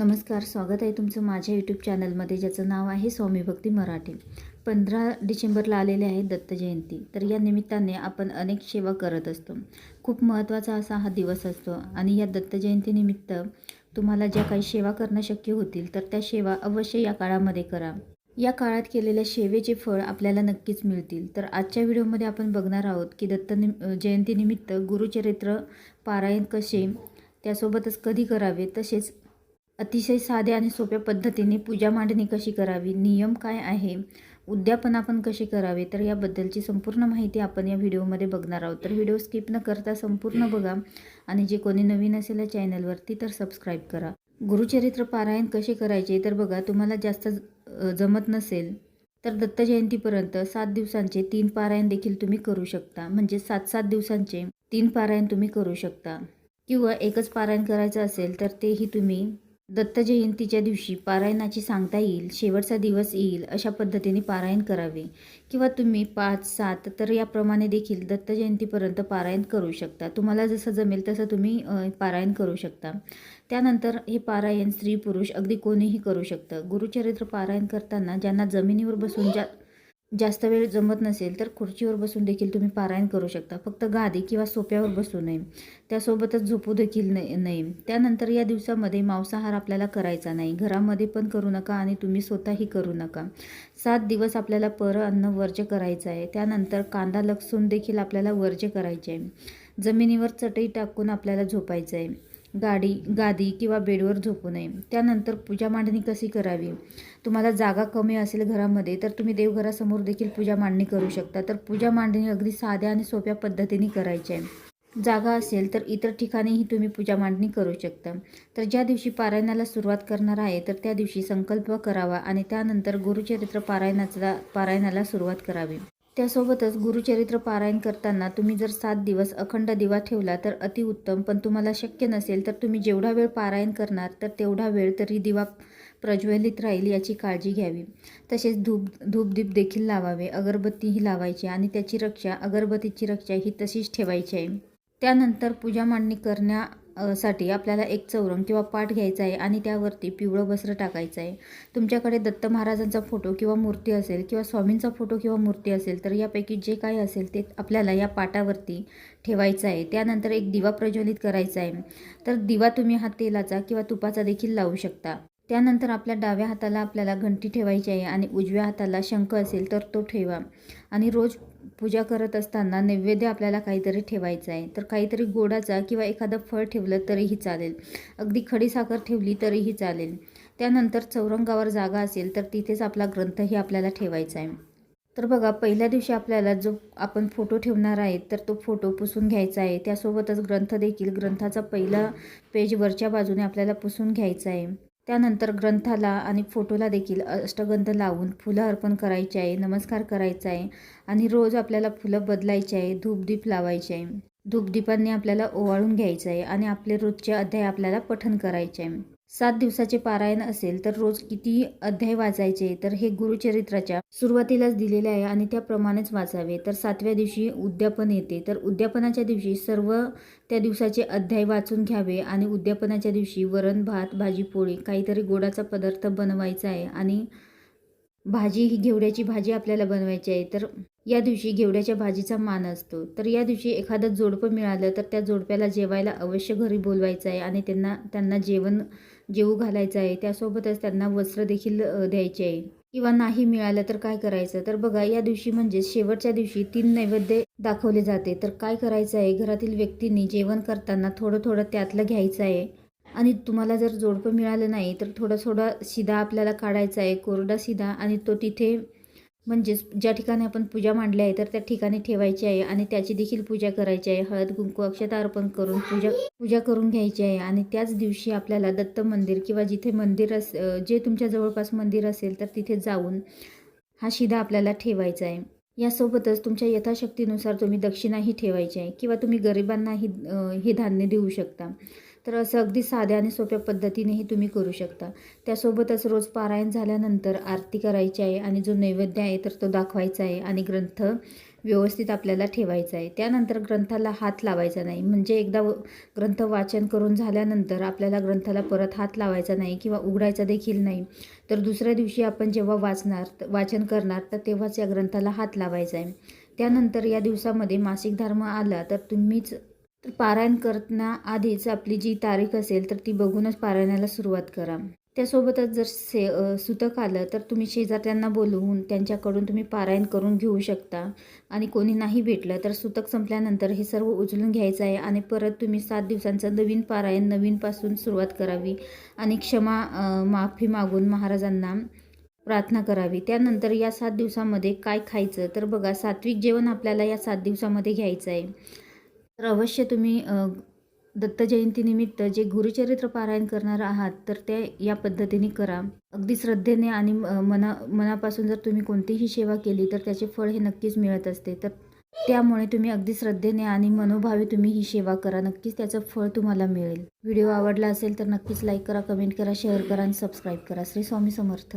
नमस्कार स्वागत आहे तुमचं माझ्या यूट्यूब चॅनलमध्ये ज्याचं नाव आहे स्वामी भक्ती मराठी. पंधरा डिसेंबरला आलेले आहे दत्त जयंती. तर या निमित्ताने आपण अनेक सेवा करत असतो. खूप महत्त्वाचा असा हा दिवस असतो आणि या दत्त जयंतीनिमित्त तुम्हाला ज्या काही सेवा करणं शक्य होतील तर त्या सेवा अवश्य या काळामध्ये करा. या काळात केलेल्या सेवेचे फळ आपल्याला नक्कीच मिळतील. तर आजच्या व्हिडिओमध्ये आपण बघणार आहोत की दत्तनि जयंतीनिमित्त गुरुचरित्र पारायण कसे त्यासोबतच कधी करावे तसेच अतिशय साध्या आणि सोप्या पद्धतीने पूजा मांडणी कशी करावी? नियम काय आहे? उद्यापन आपण कसे करावे? तर याबद्दलची संपूर्ण माहिती आपण या व्हिडिओमध्ये बघणार आहोत. तर व्हिडिओ स्किप न करता संपूर्ण बघा आणि जे कोणी नवीन असेल या चॅनलवरती तर सबस्क्राईब करा. गुरुचरित्र पारायण कसे करायचे तर बघा तुम्हाला जास्त जमत नसेल तर दत्त जयंतीपर्यंत सात दिवसांचे तीन पारायण देखील तुम्ही करू शकता. म्हणजे सात सात दिवसांचे तीन पारायण तुम्ही करू शकता. किंवा एकच पारायण करायचं असेल तर तेही तुम्ही दत्त जयंतीच्या दिवशी पारायणाची सांगता येईल शेवटचा दिवस येईल अशा पद्धतीने पारायण करावे. किंवा तुम्ही पाच सात तर याप्रमाणे देखील दत्त जयंतीपर्यंत पारायण करू शकता. तुम्हाला जसं जमेल तसं तुम्ही पारायण करू शकता. त्यानंतर हे पारायण स्त्री पुरुष अगदी कोणीही करू शकतं. गुरुचरित्र पारायण करताना ज्यांना जमिनीवर बसून ज्या जास्त वेळ जमत नसेल तर खुर्चीवर बसून देखील तुम्ही पारायण करू शकता. फक्त गादी किंवा सोप्यावर बसू नये. त्यासोबतच झोपू देखील नाही नाही त्यानंतर या दिवसामध्ये मांसाहार आपल्याला करायचा नाही. घरामध्ये पण करू नका आणि तुम्ही स्वतःही करू नका. सात दिवस आपल्याला पर अन्न वर्ज्य करायचं आहे. त्यानंतर कांदा लसूण देखील आपल्याला वर्ज्य करायचे आहे. जमिनीवर चटई टाकून आपल्याला झोपायचं आहे. गाडी गादी किंवा बेडवर झोपू नये. त्यानंतर पूजा मांडणी कशी करावी? तुम्हाला जागा कमी असेल घरामध्ये तर तुम्ही देवघरासमोर देखील पूजा मांडणी करू शकता. तर पूजा मांडणी अगदी साध्या आणि सोप्या पद्धतीने करायची आहे. जागा असेल तर इतर ठिकाणीही तुम्ही पूजा मांडणी करू शकता. तर ज्या दिवशी पारायणाला सुरुवात करणार आहे तर त्या दिवशी संकल्प करावा आणि त्यानंतर गुरुचरित्र पारायणाचा पारायणाला सुरुवात करावी. त्यासोबतच गुरुचरित्र पारायण करताना तुम्ही जर सात दिवस अखंड दिवा ठेवला तर अतिउत्तम पण तुम्हाला शक्य नसेल तर तुम्ही जेवढा वेळ पारायण करणार तर तेवढा वेळ तरी दिवा प्रज्वलित राहील याची काळजी घ्यावी. तसेच धूप धूपदीप देखील लावावे अगरबत्तीही लावायची आणि त्याची रक्षा अगरबत्तीची रक्षा ही तशीच ठेवायची आहे. त्यानंतर पूजा मांडणी करण्या साठी आपल्याला एक चौरंग किंवा पाठ घ्यायचा आहे आणि त्यावरती पिवळं वस्त्र टाकायचं आहे. तुमच्याकडे दत्त महाराजांचा फोटो किंवा मूर्ती असेल किंवा स्वामींचा फोटो किंवा मूर्ती असेल तर यापैकी जे काही असेल ते आपल्याला या पाटावरती ठेवायचं आहे. त्यानंतर एक दिवा प्रज्वलित करायचा आहे. तर दिवा तुम्ही हा तेलाचा किंवा तुपाचा देखील लावू शकता. त्यानंतर आपल्या डाव्या हाताला आपल्याला घंटी ठेवायची आहे आणि उजव्या हाताला शंख असेल तर तो ठेवा. आणि रोज पूजा करत असताना नैवेद्य आपल्याला काहीतरी ठेवायचं आहे. तर काहीतरी गोडाचा किंवा एखादं फळ ठेवलं तरीही चालेल. अगदी खडीसाखर ठेवली तरीही चालेल. त्यानंतर चौरंगावर जागा असेल तर तिथेच आपला ग्रंथही आपल्याला ठेवायचा आहे. तर बघा पहिल्या दिवशी आपल्याला जो आपण फोटो ठेवणार आहे तर तो फोटो पुसून घ्यायचा आहे. त्यासोबतच ग्रंथ देखील ग्रंथाचा पहिला पेज वरच्या बाजूने आपल्याला पुसून घ्यायचा आहे. त्यानंतर ग्रंथाला आणि फोटोला देखील अष्टगंध लावून फुलं अर्पण करायचे आहे नमस्कार करायचा आहे आणि रोज आपल्याला फुलं बदलायचे आहे धूपदीप लावायचे आहे. धूपदीपांनी आपल्याला ओवाळून घ्यायचं आहे आणि आपले रोजचे अध्याय आपल्याला पठन करायचे आहे. सात दिवसाचे पारायण असेल तर रोज किती अध्याय वाचायचे? तर हे गुरुचरित्राच्या सुरुवातीलाच दिलेले आहे आणि त्याप्रमाणेच वाचावे. तर सातव्या दिवशी उद्यापन येते. तर उद्यापनाच्या दिवशी सर्व त्या दिवसाचे अध्याय वाचून घ्यावे आणि उद्यापनाच्या दिवशी वरण भात भाजी पोळी काहीतरी गोडाचा पदार्थ बनवायचा आहे आणि भाजी ही घेवड्याची भाजी आपल्याला बनवायची आहे. तर या दिवशी घेवड्याच्या भाजीचा मान असतो. तर या दिवशी एखादं जोडपं मिळालं तर त्या जोडप्याला जेवायला अवश्य घरी बोलवायचं आहे आणि त्यांना त्यांना जेवण जेवू घालायचं आहे. त्यासोबतच त्यांना वस्त्र देखील द्यायचे आहे. किंवा नाही मिळालं तर काय करायचं? तर बघा या दिवशी म्हणजे शेवटच्या दिवशी तीन नैवेद्य दाखवले जाते. तर काय करायचं आहे? घरातील व्यक्तींनी जेवण करताना थोडं थोडं त्यातलं घ्यायचं आहे. आणि तुम्हाला जर जोडपं मिळालं नाही तर थोडा थोडा शिधा आपल्याला काढायचा आहे कोरडा शिधा आणि तो तिथे म्हणजेच ज्या ठिकाणी आपण पूजा मांडली आहे तर त्या ठिकाणी ठेवायची आहे. आणि त्याची देखील पूजा करायची आहे. हळद कुंकू अक्षता अर्पण करून पूजा पूजा करून घ्यायची आहे. आणि त्याच दिवशी आपल्याला दत्त मंदिर किंवा जिथे मंदिर अस जे तुमच्या जवळपास मंदिर असेल तर तिथे जाऊन हा शिधा आपल्याला ठेवायचा आहे. यासोबतच तुमच्या यथाशक्तीनुसार तुम्ही दक्षिणाही ठेवायची आहे. किंवा तुम्ही गरिबांनाही हे धान्य देऊ शकता. तर असं अगदी साध्या आणि सोप्या पद्धतीनेही तुम्ही करू शकता. त्यासोबतच रोज पारायण झाल्यानंतर आरती करायची आहे आणि जो नैवेद्य आहे तर तो दाखवायचा आहे आणि ग्रंथ व्यवस्थित आपल्याला ठेवायचा आहे. त्यानंतर ग्रंथाला हात लावायचा नाही. म्हणजे एकदा व- ग्रंथ वाचन करून झाल्यानंतर आपल्याला ग्रंथाला परत हात लावायचा नाही किंवा उघडायचा देखील नाही. तर दुसऱ्या दिवशी आपण जेव्हा वाचणार वाचन करणार तर तेव्हाच या ग्रंथाला हात लावायचा आहे. त्यानंतर या दिवसामध्ये मासिक धर्म आला तर तुम्हीच तर पारायण करण्याआधीच आपली जी तारीख असेल तर ती बघूनच पारायणाला सुरुवात करा. त्यासोबतच जर से सुतक आलं तर तुम्ही शेजाऱ्यांना बोलवून त्यांच्याकडून तुम्ही पारायण करून घेऊ शकता. आणि कोणी नाही भेटलं तर सुतक संपल्यानंतर हे सर्व उचलून घ्यायचं आहे आणि परत तुम्ही सात दिवसांचं नवीन पारायण नवीनपासून सुरुवात करावी आणि क्षमा माफी मागून महाराजांना प्रार्थना करावी. त्यानंतर या सात दिवसामध्ये काय खायचं तर बघा सात्विक जेवण आपल्याला या सात दिवसामध्ये घ्यायचं आहे. तर अवश्य तुम्ही दत्त जयंतीनिमित्त जे गुरुचरित्र पारायण करणार आहात तर ते या पद्धतीने करा. अगदी श्रद्धेने आणि मना मनापासून जर तुम्ही कोणतीही सेवा केली तर त्याचे फळ हे नक्कीच मिळत असते. तर त्यामुळे तुम्ही अगदी श्रद्धेने आणि मनोभावे तुम्ही ही सेवा करा. नक्कीच त्याचं फळ तुम्हाला मिळेल. व्हिडिओ आवडला असेल तर नक्कीच लाईक करा कमेंट करा शेअर करा आणि सबस्क्राईब करा. श्री स्वामी समर्थ.